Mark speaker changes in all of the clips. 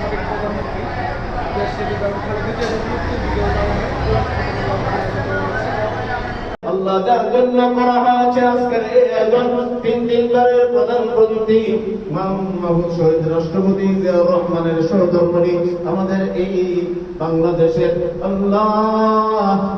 Speaker 1: সাংস্কৃতিক প্রধানমন্ত্রী দেশ থেকে ব্যবস্থা রেখেছে এবং মুক্তির দিকে জন্য করা হয়েছে আজকের এই আয়োজন। তিন দিনবারের প্রধানমন্ত্রী মাহমুদ শহীদ রাষ্ট্রপতি রহমানের সহধর্মণী আমাদের এই বাংলাদেশের আল্লাহ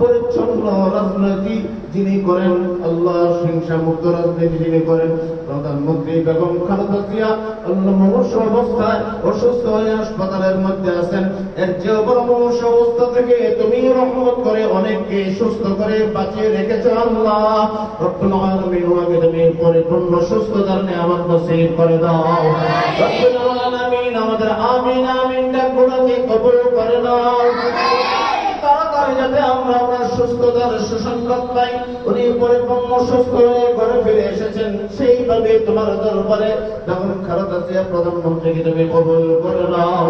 Speaker 1: পরিচ্ছন্ন রাজনীতি যিনি করেন, আল্লাহ হিংসা মুক্ত রাজনীতি যিনি করেন, প্রধানমন্ত্রী বেগম খালেদা জিয়া আল্লাহ মুমূর্ষ অবস্থায় অসুস্থ হয়ে হাসপাতালের মধ্যে আছেন। এর যে বড় মুমূর্ষ অবস্থা থেকে তুমি রহমত করে অনেককে সুস্থ করে বাঁচিয়ে রেখেছো। আল্লাহ রব্বুল আলামিন ওয়াকে তুমি পরিপূর্ণ সুস্থতার নিয়ামত নসিব করে দাও। রব্বুল আলামিন আমাদের আমিন আমিন ডাকগুলোকে কবুল করে দাও। তাড়াতাড়ি যাতে আমরা আমরা সুস্থতার সুসংবাদ পাই। উনি পরিপূর্ণ হয়ে ঘরে ফিরে এসেছেন। সেইভাবে তোমার দরবারে যখন খারাপ আছে প্রধানমন্ত্রীকে তুমি কবুল করে নাও।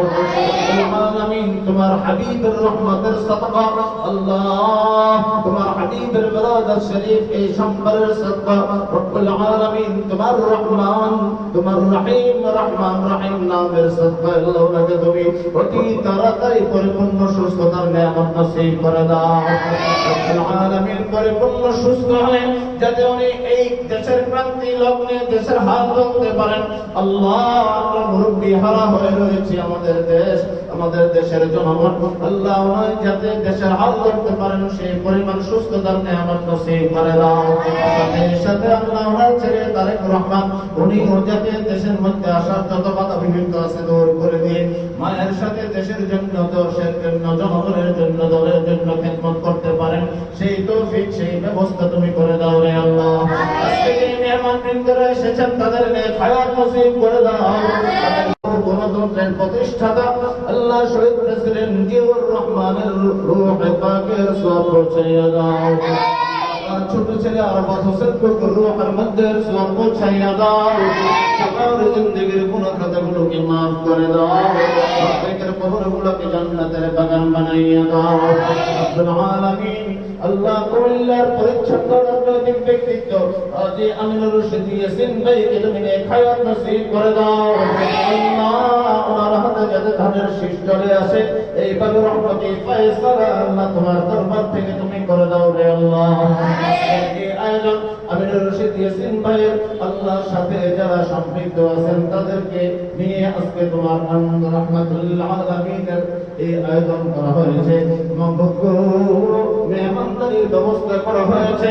Speaker 1: তোমার হাবিবের রহমতের সাদকা আল্লাহ। তোমার হাবিবের শরীফ এই সম্বরের সাদকা রব্বুল আলামিন তোমার রহমান, তোমার রহিম, রহমান, রহিম নামের সাদকা আল্লাহ তুমি অতি তাড়াতাড়ি পরিপূর্ণ সুস্থতার নিয়ামত নসিব করে দাও। আলামিন পরিপূর্ণ সুস্থ হয়ে যাতে উনি এই দেশের ক্রান্তি লগ্নে দেশের হাত ধরতে পারেন। আল্লাহ আমরা হারা হয়ে রয়েছি আমাদের দেশ, আমাদের দেশের জনগণ। আল্লাহ যাতে দেশের হাল ধরতে পারেন, সেই পরিমাণ সুস্থতার নিয়ামত নসিব করে সাথে আল্লাহ তারেক রহমান উনিও যাতে দেশের মধ্যে আসার যত বাধা আছে দূর করে দিয়ে, মায়ের সাথে দেশের জন্য জন্য, জনগণের জন্য, দলের জন্য খেদমত করতে পারেন, সেই সেই ব্যবস্থা তুমি করে দাও রে আল্লাহ। আজকে মেহমান বৃন্দরা এসেছেন, তাদের নসিব করে দাও। গণতন্ত্রের প্রতিষ্ঠাতা, আল্লাহ শহীদ প্রেসিডেন্ট জিয়াউর রহমানের রূহে পাকের আর ছোট ছেলে আরবাজ হোসেন কুকুর রূহের মধ্যে সওয়াব পৌঁছাইয়া দাও। সবার জিন্দেগির গুনাহ খাতাগুলোকে মাফ করে দাও। প্রত্যেকের জান্নাতের বাগান বানাইয়া দাও। আলামিন, আল্লাহ পরিচ্ছন্ন রাজনৈতিক ব্যক্তিত্ব আজি আমিনুর রশিদ ইয়াসিন ভাইকে তুমি হায়াত নসিব করে দাও। আল্লাহ ওনার হাতে যাতে ধানের শীষ চলে আসে ফয়সালা আল্লাহ তোমার দরবার থেকে তুমি করে দাও রে আল্লাহ। আয়োজন আমিনুর রশিদ ইয়াসিন আল্লাহর সাথে যারা সম্পৃক্ত আছেন, তাদেরকে নিয়ে আজকে তোমার আনন্দ আলামিনের এই আয়োজন করা হয়েছে। মেহমানদারির ব্যবস্থা করা হয়েছে।